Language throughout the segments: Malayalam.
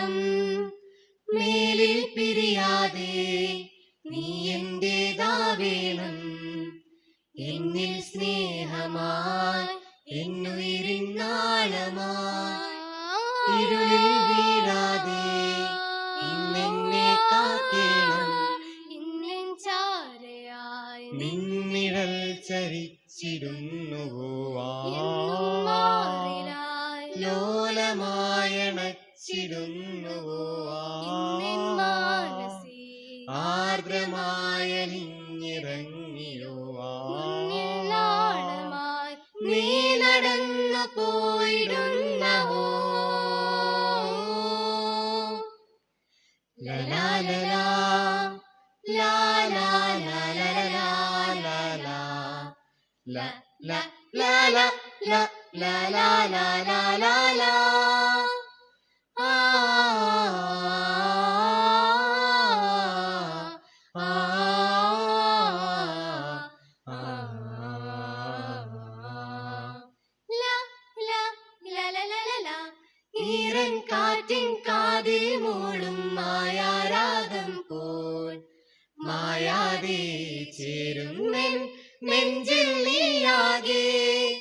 സ്നേഹം മേലിൽ പിരിയാതെ നീ എന്റേതാവേണം എന്നിൽ സ്നേഹമായി എന്നുയിരിന്നാളമായി ഇരുളിൽ വീഴാതെ ഇന്നെന്നെ കാക്കേണം. ഇന്നും ചാരയായി നിന്നിഴൽ ചരിച്ചിടുന്നുവോ ലോലമായണ ഇന്നിൻ മാനസി ആർദ്രമായലിഞ്ഞിറങ്ങിയോ മുന്നിൽ നാണമായി നീ നടന്നു പോയിടുന്നവോ ലലാ ലലാ ലാ ലാ ലാ ലാ ലാ ലാ ലാ ലാ ലാ ലാ. ഈറൻ കാറ്റിൻ കാതിൽ മൂളും മായാരാഗം പോൽ. മായാതെ ചേരും നെഞ്ചിൽ നീയാകെ.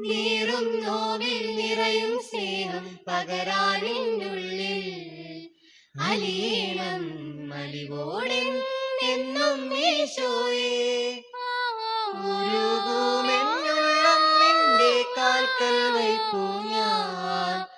നീറും നോവിൽ നിറയും സ്നേഹം പകരാനിന്നുള്ളിൽ. അലീണം അലിവോടെൻ എന്നും ഈശോയെ. ഉരുകുമെന്നുള്ളം നിന്റെ കാൽക്കൽ വയ്പ്പു ഞാൻ.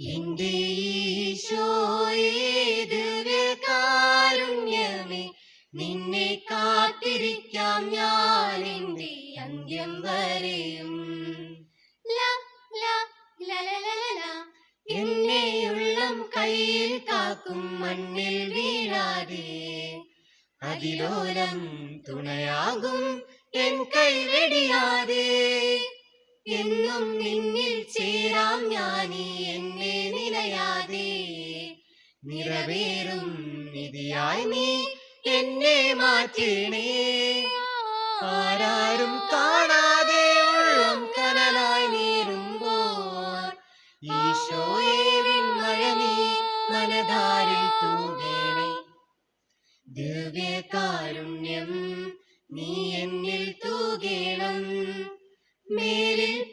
എന്റെ ദിവ്യകാരുണ്യമേ നിന്നെ കാത്തിരിക്കാം ഞാൻ എന്റെ അന്ത്യം വരെയും. എന്നെ ഉള്ളം കയ്യിൽ കാക്കും മണ്ണിൽ വീഴാതെ. അതിലോലം തുണയാകും എൻ കൈവെടിയാതെ എന്നും നിന്നിൽ ചേരാം ഞാനീ നിറവേറും നിധിയായി നീ എന്നെ മാറ്റണേ. ആരാരും കാണാതെ ഉള്ളം കനലായി നീറുമ്പോൾ ഈശോയെ വിൺമഴ നീ മനധാരിൽ തൂകേണേ. ദിവ്യകാരുണ്യം നീ എന്നിൽ തൂകേണം. മേലിൽ